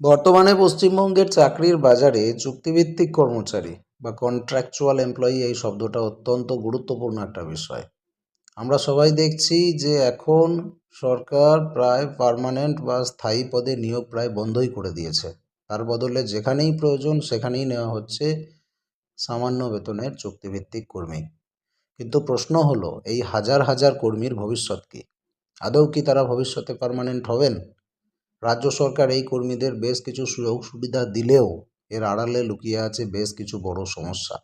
বর্তমানে পশ্চিমবঙ্গের চাকরির বাজারে চুক্তিভিত্তিক কর্মচারী বা কন্ট্রাকচুয়াল এমপ্লয়ি এই শব্দটা অত্যন্ত গুরুত্বপূর্ণ একটা বিষয়। আমরা সবাই দেখছি যে এখন সরকার প্রায় পার্মানেন্ট বা স্থায়ী পদে নিয়োগ প্রায় বন্ধই করে দিয়েছে। তার বদলে যেখানেই প্রয়োজন সেখানেই নেওয়া হচ্ছে সামান্য বেতনের চুক্তিভিত্তিক কর্মী। কিন্তু প্রশ্ন হলো, এই হাজার হাজার কর্মীর ভবিষ্যৎ কী? আদৌ কি তারা ভবিষ্যতে পার্মানেন্ট হবেন? রাজ্য সরকার এই কর্মীদের বেশ কিছু সুযোগ সুবিধা দিলেও এর আড়ালে লুকিয়ে আছে বেশ কিছু বড় সমস্যা।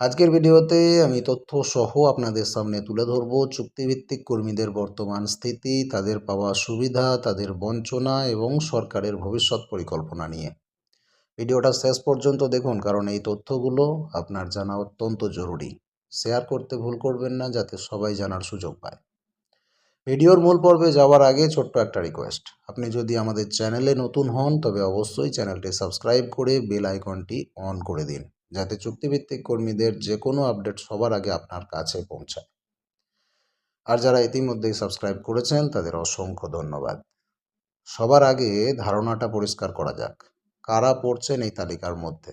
আজকের ভিডিওতে আমি তথ্য সহ আপনাদের সামনে তুলে ধরব চুক্তিভিত্তিক কর্মীদের বর্তমান স্থিতি, তাদের পাওয়া সুবিধা, তাদের বঞ্চনা এবং সরকারের ভবিষ্যৎ পরিকল্পনা নিয়ে। ভিডিওটা শেষ পর্যন্ত দেখুন কারণ এই তথ্যগুলো আপনার জানা অত্যন্ত জরুরি। শেয়ার করতে ভুল করবেন না যাতে সবাই জানার সুযোগ পায়। ভিডিওর মূল পর্বে যাওয়ার আগে ছোট্ট একটা রিকোয়েস্ট আপনি যদি আমাদের চ্যানেলে নতুন হন, তবে অবশ্যই চ্যানেলটি সাবস্ক্রাইব করে বেল আইকনটি অন করে দিন, যাতে চুক্তিভিত্তিক কর্মীদের যে কোনো আপডেট সবার আগে আপনার কাছে পৌঁছায়। আর যারা ইতিমধ্যেই সাবস্ক্রাইব করেছেন, তাদের অসংখ্য ধন্যবাদ। সবার আগে ধারণাটা পরিষ্কার করা যাক, কারা পড়ছেন এই তালিকার মধ্যে?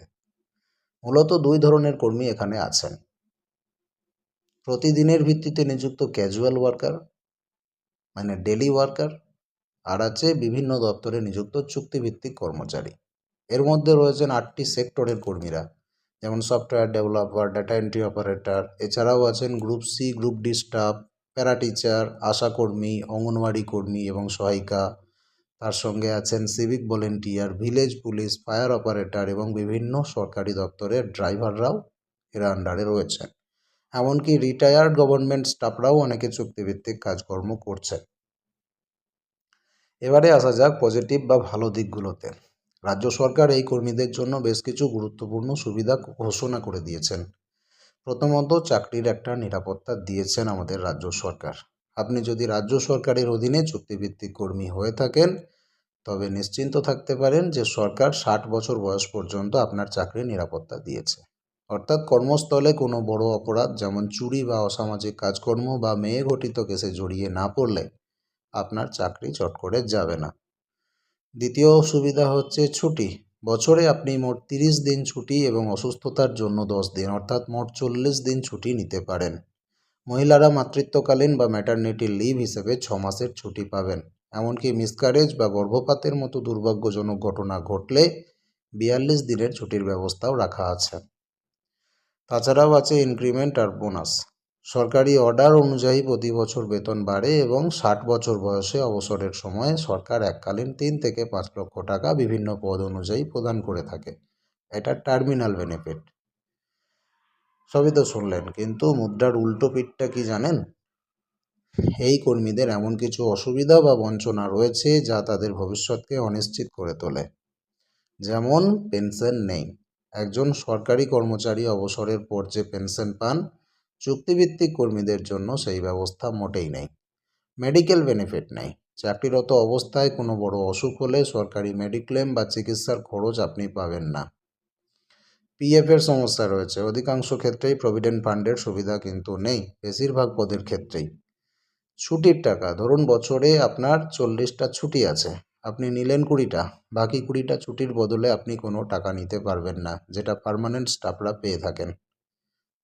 মূলত দুই ধরনের কর্মী এখানে আছেন। প্রতিদিনের ভিত্তিতে নিযুক্ত ক্যাজুয়াল ওয়ার্কার মানে ডেলি ওয়ার্কার আর আছে বিভিন্ন দপ্তরে নিযুক্ত চুক্তিভিত্তিক কর্মচারী। এর মধ্যে রয়েছেন আটটি সেক্টরের কর্মীরা, যেমন software developer data entry operator এছাড়াও আছেন group C group D staff para teacher আশাকর্মী, anganwadi কর্মী এবং সহায়িকা। তার সঙ্গে আছেন civic volunteer village police fire operator এবং বিভিন্ন সরকারি দপ্তরের ড্রাইভাররাও এর আন্ডারে রয়েছেন। এমনকি রিটায়ার্ড গভর্নমেন্ট স্টাফরাও অনেকে চুক্তিভিত্তিক কাজকর্ম করছেন। এবারে আসা যাক পজিটিভ বা ভালো দিকগুলোতে। রাজ্য সরকার এই কর্মীদের জন্য বেশ কিছু গুরুত্বপূর্ণ সুবিধা ঘোষণা করে দিয়েছেন। প্রথমত, চাকরির একটা নিরাপত্তা দিয়েছেন আমাদের রাজ্য সরকার। আপনি যদি রাজ্য সরকারের অধীনে চুক্তিভিত্তিক কর্মী হয়ে থাকেন, তবে নিশ্চিন্ত থাকতে পারেন যে সরকার ষাট বছর বয়স পর্যন্ত আপনার চাকরির নিরাপত্তা দিয়েছে। অর্থাৎ কর্মস্থলে কোনো বড় অপরাধ, যেমন চুরি বা অসামাজিক কাজকর্ম বা মেয়ে ঘটিত কেসে জড়িয়ে না পড়লে আপনার চাকরি চট করে যাবে না। দ্বিতীয় সুবিধা হচ্ছে ছুটি। বছরে আপনি মোট তিরিশ দিন ছুটি এবং অসুস্থতার জন্য দশ দিন, অর্থাৎ মোট চল্লিশ দিন ছুটি নিতে পারেন। মহিলারা মাতৃত্বকালীন বা ম্যাটারনিটি লিভ হিসেবে ছ মাসের ছুটি পাবেন। এমনকি মিসকারেজ বা গর্ভপাতের মতো দুর্ভাগ্যজনক ঘটনা ঘটলে বিয়াল্লিশ দিনের ছুটির ব্যবস্থাও রাখা আছে। তাছাড়াও আছে ইনক্রিমেন্ট আর বোনাস সরকারি অর্ডার অনুযায়ী প্রতি বছর বেতন বাড়ে এবং ষাট বছর বয়সে অবসরের সময় সরকার এককালীন তিন থেকে পাঁচ লক্ষ টাকা বিভিন্ন পদ অনুযায়ী প্রদান করে থাকে। এটা টার্মিনাল বেনিফিট সবই তো শুনলেন, কিন্তু মুদ্রার উল্টো পিঠটা কি জানেন? এই কর্মীদের এমন কিছু অসুবিধা বা বঞ্চনা রয়েছে যা তাদের ভবিষ্যৎকে অনিশ্চিত করে তোলে। যেমন পেনশন নেই। একজন সরকারি কর্মচারী অবসরের পর যে পেনশন পান, চুক্তিভিত্তিক কর্মীদের জন্য সেই ব্যবস্থা মোটেই নেই। মেডিকেল বেনিফিট নেই। চাকরিরত অবস্থায় কোনো বড় অসুখ হলে সরকারি মেডিক্লেম বা চিকিৎসার খরচ আপনি পাবেন না। পিএফের সমস্যা রয়েছে। অধিকাংশ ক্ষেত্রেই প্রভিডেন্ট ফান্ডের সুবিধা কিন্তু নেই, বেশিরভাগ পদের ক্ষেত্রেই। ছুটির টাকা, ধরুন বছরে আপনার চল্লিশটা ছুটি আছে। আপনি নিলেন কুড়িটা, বাকি কুড়িটা ছুটির বদলে আপনি কোনো টাকা নিতে পারবেন না, যেটা পারমানেন্ট স্টাফরা পেয়ে থাকেন।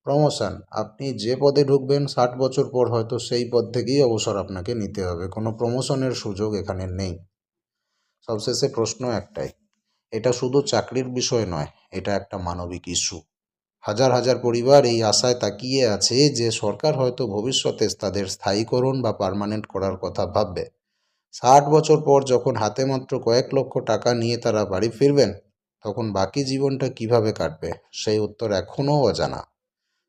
প্রমোশন আপনি যে পদে ঢুকবেন ষাট বছর পর হয়তো সেই পদ থেকেই অবসর আপনাকে নিতে হবে, কোনো প্রমোশনের সুযোগ এখানে নেই। সবশেষে প্রশ্ন একটাই, এটা শুধু চাকরির বিষয় নয়, এটা একটা মানবিক ইস্যু। হাজার হাজার পরিবার এই আশায় তাকিয়ে আছে যে সরকার হয়তো ভবিষ্যতে তাদের স্থায়ীকরণ বা পার্মানেন্ট করার কথা ভাববে। ষাট বছর পর যখন হাতে মাত্র কয়েক লক্ষ টাকা নিয়ে তারা বাড়ি ফিরবেন, তখন বাকি জীবনটা কীভাবে কাটবে? সেই উত্তর এখনও অজানা।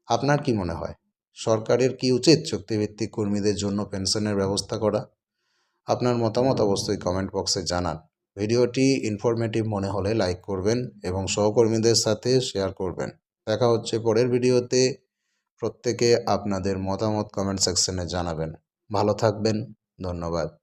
আপনার কি মনে হয়? সরকারের কি উচিত চুক্তিভিত্তিক কর্মীদের জন্য পেনশনের ব্যবস্থা করা? আপনার মতামত অবশ্যই কমেন্ট বক্সে জানান। ভিডিওটি ইনফরমেটিভ মনে হলে লাইক করবেন এবং সহকর্মীদের সাথে শেয়ার করবেন। দেখা হচ্ছে পরের ভিডিওতে। প্রত্যেকে আপনাদের মতামত কমেন্ট সেকশনে জানাবেন। ভালো থাকবেন। ধন্যবাদ।